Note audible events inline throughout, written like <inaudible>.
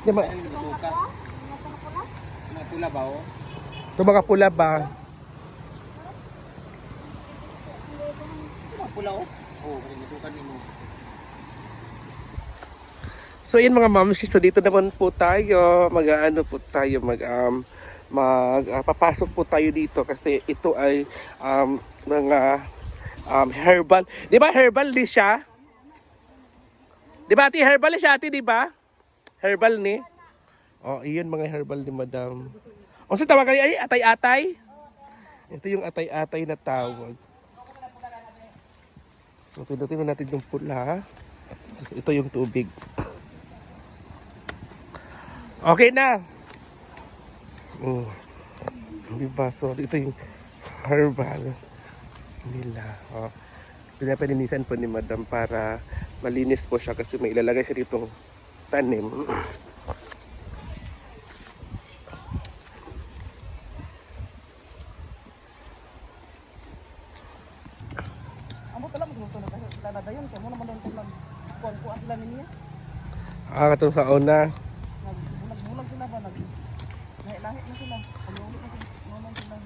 Hindi ba? Ano yung masuka? Mga pula ba oh? Ito mga pula ba? Mga pula oh. Kung masuka din mo. So yun mga mamsi, so dito naman po tayo, mag-ano po tayo, mag um, mag ah, papasok po tayo dito kasi ito ay um, mga um, herbal. 'Di ba herbal di siya? 'Di ba ati herbal siya ati, 'di ba? Herbal ni. Oh, iyon mga herbal ni Madam. O sa tawag kayo ay atay-atay? Ito yung atay-atay na tawag. So, pindutin mo natin yung pula. Ito yung tubig. Okay na. Oh. Diba? So, ito yung herbal nila. Oh. Pinapalinisan po ni Madam para malinis po siya kasi may ilalagay siya ditong tanim. Sila na dayon kaya mo naman doon kung kuan sila ninyo. Ah, katong sa una. Nagbulag sila ba nag lahi-lahi na sila. Pag-uwi na sila. Naman sila.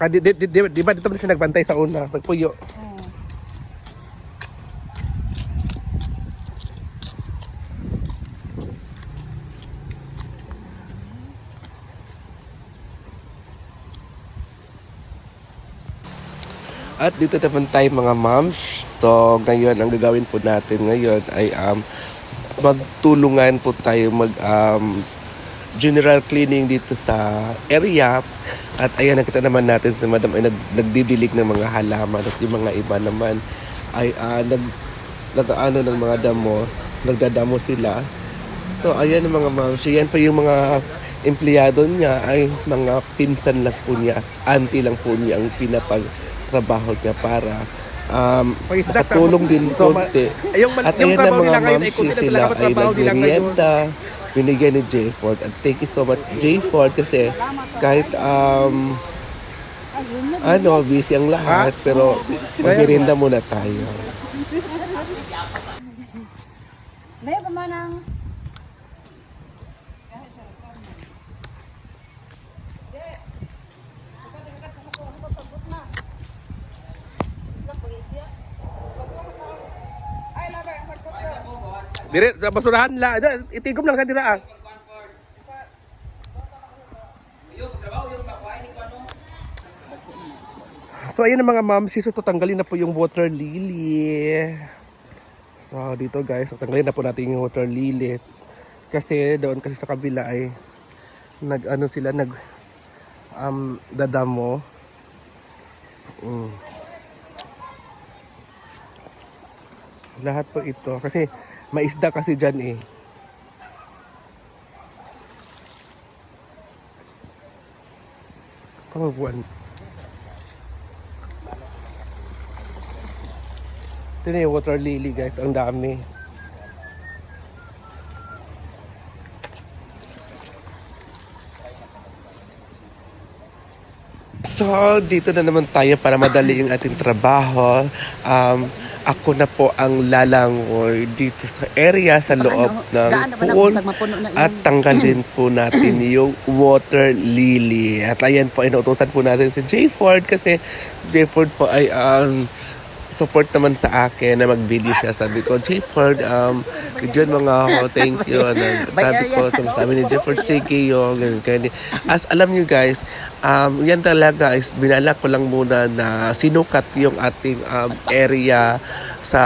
Ah, di, di, di, di, di ba dito man siya nagbantay sa una? Nagpuyo. Hmm. At dito naman tayo mga moms. So ngayon, ang gagawin po natin ngayon ay um, magtulungan po tayo mag um, general cleaning dito sa area. At ayan, nakita naman natin si madam ay nag, nagdidilig ng mga halaman at yung mga iba naman ay ah, nag, nag ano ng mga damo, nagdadamo sila. So ayan mga moms. Yan pa yung mga empleyado niya ay mga pinsan lang po niya, auntie lang po niya ang pinapagtrabaho niya para um, makatulong din konti. At ayan na mga mamsi sila ay nagmerienda binigyan ni J Ford. And thank you so much J Ford kasi kahit um, ano, busy ang lahat pero magmerienda muna tayo. Dire sa basurahan la, itigom lang sa dira ah. So ayun mga mamsi, so tatanggalin na po yung water lily. So dito guys, tatanggalin na po natin yung water lily. Kasi doon kasi sa kabila ay nag ano sila nag um dadamo. Mm. Lahat po ito kasi maisda kasi dyan eh. Kawabuan. Ito na yung water lily guys, ang dami. So, dito na naman tayo para madali yung ating trabaho. Um, ako na po ang lalangoy dito sa area sa loob ng naman ang pool at tanggalin po <clears throat> natin yung water lily. At ayan po, inuutosan po natin si J Ford kasi si J Ford po ay um, support naman sa akin na mag-video siya. Sabi ko, J Ford, um, Diyan mga ho, thank you. Ano, sabi ko, tapos sabi ni J Ford, sige yung ganun. ganun. As alam niyo guys, um, yan talaga is binala ko lang muna na sinukat yung ating um, area sa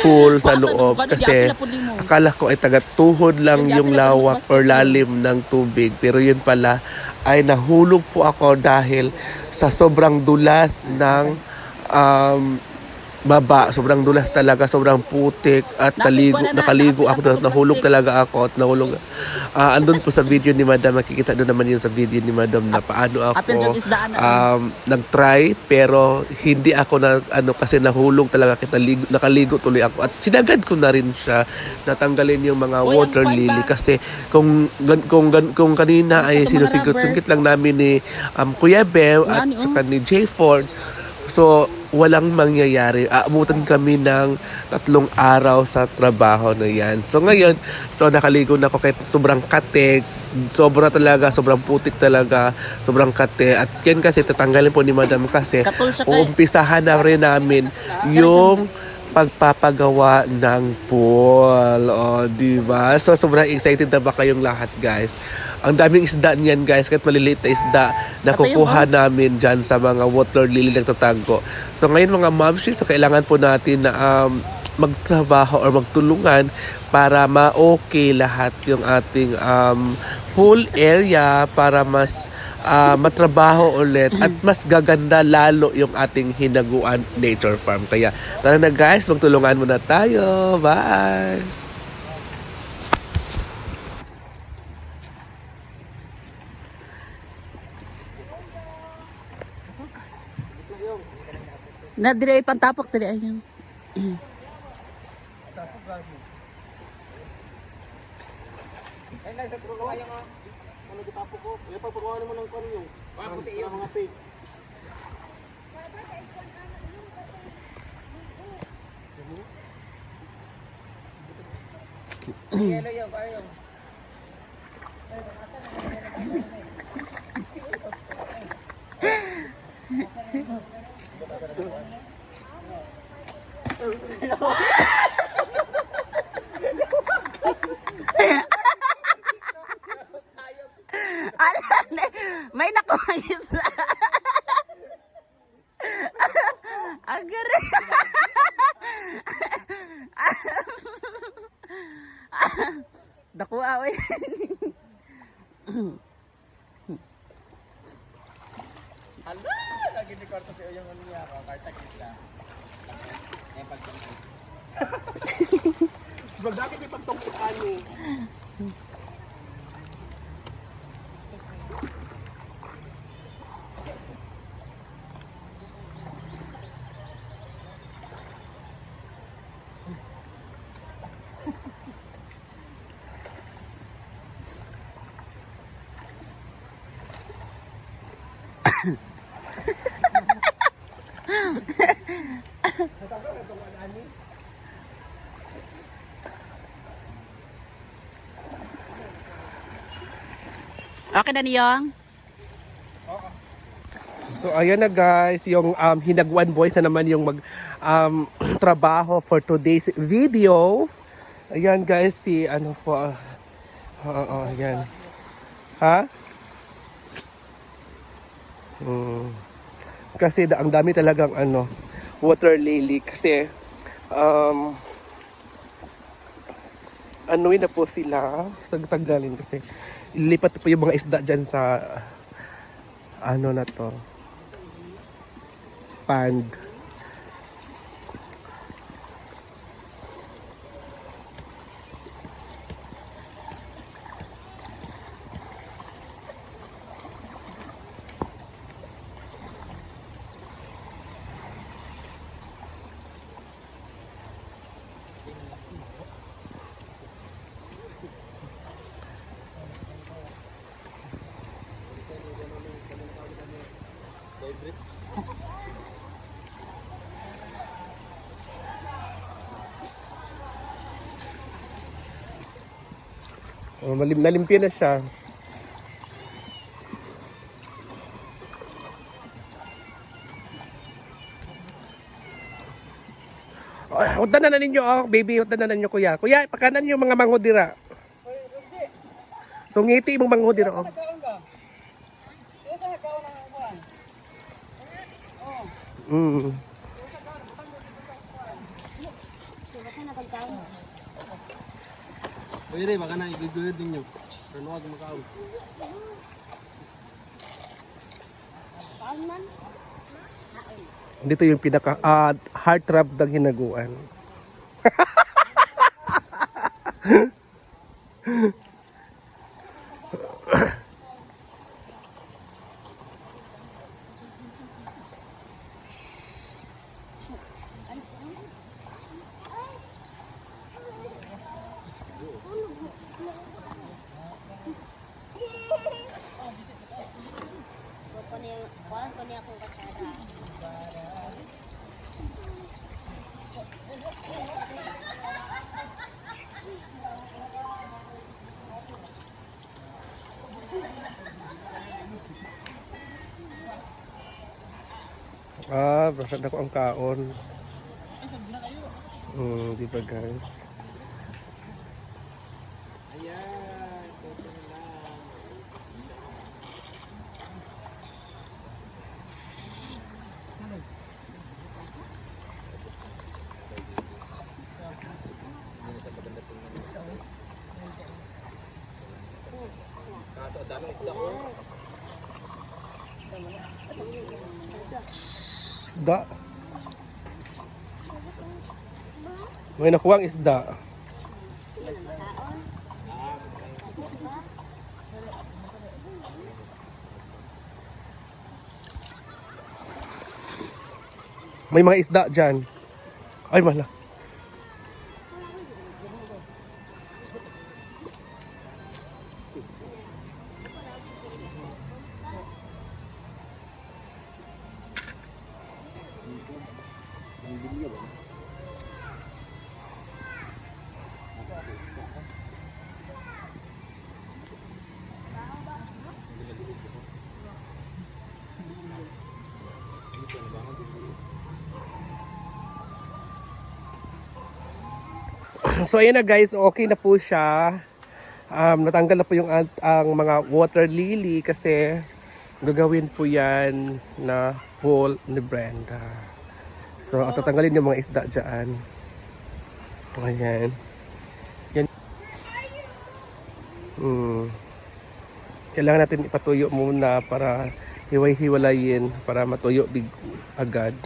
pool sa loob. Kasi akala ko ay taga tuhod lang yung lawak or lalim ng tubig. Pero yun pala ay nahulog po ako dahil sa sobrang dulas ng um, baba, sobrang dulas talaga, sobrang putik at naligo, nakaligo ako, na- nahulog talaga ako at nahulog. Ah, andun po sa video ni Madam, makikita doon naman yun sa video ni Madam na paano ako na. um, nag-try pero hindi ako na ano kasi nahulog talaga kita nakaligo, nakaligo tuloy ako at sinagad ko na rin siya natanggalin yung mga Uy, water lily kasi kung kung gan- kung kanina ay sinusigit-sigit lang namin ni um, Kuya Bev at oh. saka ni Jay Ford so walang mangyayari aabutan kami ng tatlong araw sa trabaho na yan so ngayon so nakaligo na ako kahit sobrang katek sobra talaga sobrang putik talaga sobrang kate at yan kasi tatanggalin po ni madam kasi uumpisahan na rin namin yung pagpapagawa ng pool. O, di ba? So, sobrang excited na ba kayong lahat, guys? Ang daming isda niyan, guys. Kahit maliliit na isda na kukuha namin dyan sa mga water lily na tatago. So, ngayon mga mamsi, so kailangan po natin na um, magtrabaho or magtulungan para ma-okay lahat yung ating um, pool area para mas ah, matrabaho ulit at mas gaganda lalo yung ating hinaguan nature farm. Kaya tara na guys, magtulungan muna tayo. Bye! Na dire ay pantapok dire ayun. Ay, nasa trulo kayo nga. Ano gitapo ko? Iya pa pagawa mo ng kanyo. Ah, puti yung mga tape. Yelo yun, kayo. Alam na, may nakuha isa. Ang galing. Daku si Oyong ano niya. Kahit takit <laughs> ka. Eh, pagtungkol. Bagdaki may pagtungkutan ni. Okay na niyong? So ayan na guys, yung um, Hinagwan Boys na naman yung mag um, <clears throat> trabaho for today's video. Ayan guys, si ano po, uh, oo, ayan. Ha? Hmm. Kasi da, ang dami talagang ano, water lily kasi um, anuin na po sila, tagtanggalin kasi. Ilipat po yung mga isda dyan sa ano na to pond oh, malim nalimpyo na siya Oh, huwag na ninyo, oh, baby, huwag na ninyo, kuya. Kuya, pakanan niyo mga mangudira. So, ngiti mong mangudira, oh. Mm. Pwede, baka na igiguyod ninyo. Pero huwag makaawit. Kaon man. Dito yung pinaka ah, heart trap ng hinaguan. <laughs> Ah, brasad ako ang kaon. Hmm, di ba guys? Ayan, soto na lang. Kaso, dami isda ko. Isda. May nakuwang isda. May mga isda dyan. Ay, mala. <laughs> So ayan na guys, okay na po siya. Um, natanggal na po yung ang, mga water lily kasi gagawin po yan na pool ni Brenda. So at tatanggalin yung mga isda dyan. Ayan. Yan. Hmm. Kailangan natin ipatuyo muna para hiway-hiwalayin para matuyo big agad.